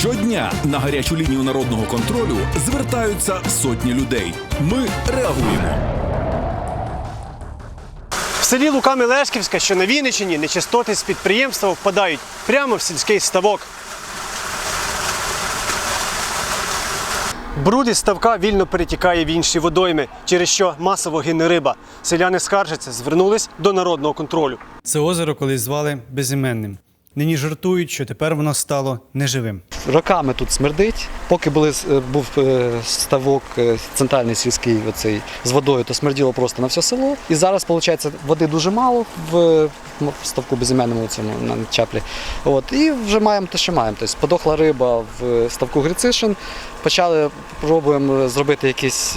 Щодня на гарячу лінію народного контролю звертаються сотні людей. Ми реагуємо. В селі Лука Мелешківська, що на Вінниччині, нечистоти з підприємства впадають прямо в сільський ставок. Бруд із ставка вільно перетікає в інші водойми, через що масово гине риба. Селяни скаржаться, звернулись до народного контролю. Це озеро колись звали безіменним. Нині жартують, що тепер воно стало неживим. Роками тут смердить. Поки були, е, був е, ставок е, центральний сільський оцей, з водою, то смерділо просто на все село. І зараз, виходить, води дуже мало в, ставку безіменному цьому на чаплі. От, і вже маємо те, що маємо. Тобто подохла риба в ставку Грицишин. Почали пробуємо зробити якісь,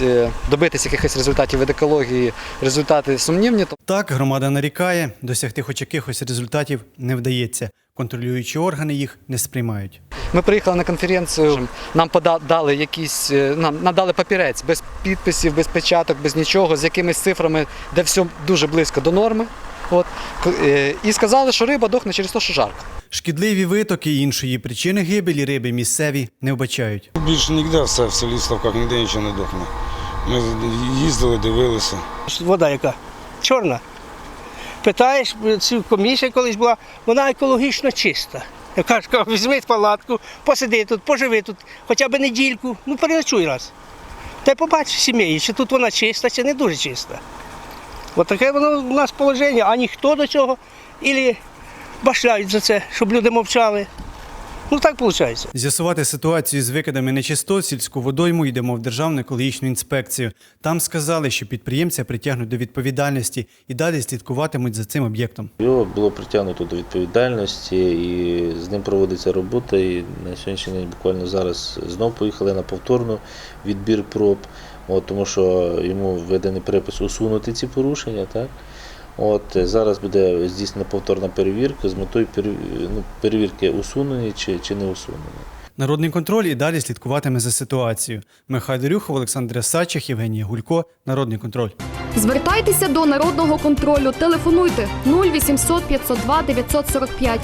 добитися якихось результатів від екології. Результати сумнівні. Так, громада нарікає, досягти хоч якихось результатів не вдається. Контролюючі органи їх не сприймають. Ми приїхали на конференцію. Нам пода- дали якісь, е, нам надали папірець без підписів, без печаток, без нічого, з якимись цифрами, де все дуже близько до норми. От е, і сказали, що риба дохне через те, що жарко. Шкідливі витоки і іншої причини гибелі риби місцеві не вбачають. Більше ніде все в селі Ставках, ніде нічого не дохне. Ми їздили, дивилися. вода яка чорна. Питаєш, цю комісія колись була, вона екологічно чиста. Я кажу, візьми палатку, посиди тут, поживи тут хоча б недільку, ну переночуй раз. Та й побач в сім'ї, чи тут вона чиста, чи не дуже чиста. От таке воно у нас положення, а ніхто до цього і башляють за це, щоб люди мовчали. Ну так виходить. З'ясувати ситуацію з викидами нечистот сільську водойму йдемо в Державну екологічну інспекцію. Там сказали, що підприємця притягнуть до відповідальності і далі слідкуватимуть за цим об'єктом. Його було притягнуто до відповідальності і з ним проводиться робота. І на сьогоднішній день буквально зараз знов поїхали на повторну відбір проб, от, тому що йому введений припис усунути ці порушення. Так? От, е, зараз буде здійснена повторна перевірка з метою пере- ну, перевірки усунені чи, чи не усунені. Народний контроль і далі слідкуватиме за ситуацією. Михайло Рюхов, Олександр Сачах, Євгенія Гулько. Народний контроль. Звертайтеся до народного контролю. Телефонуйте 0800 502 945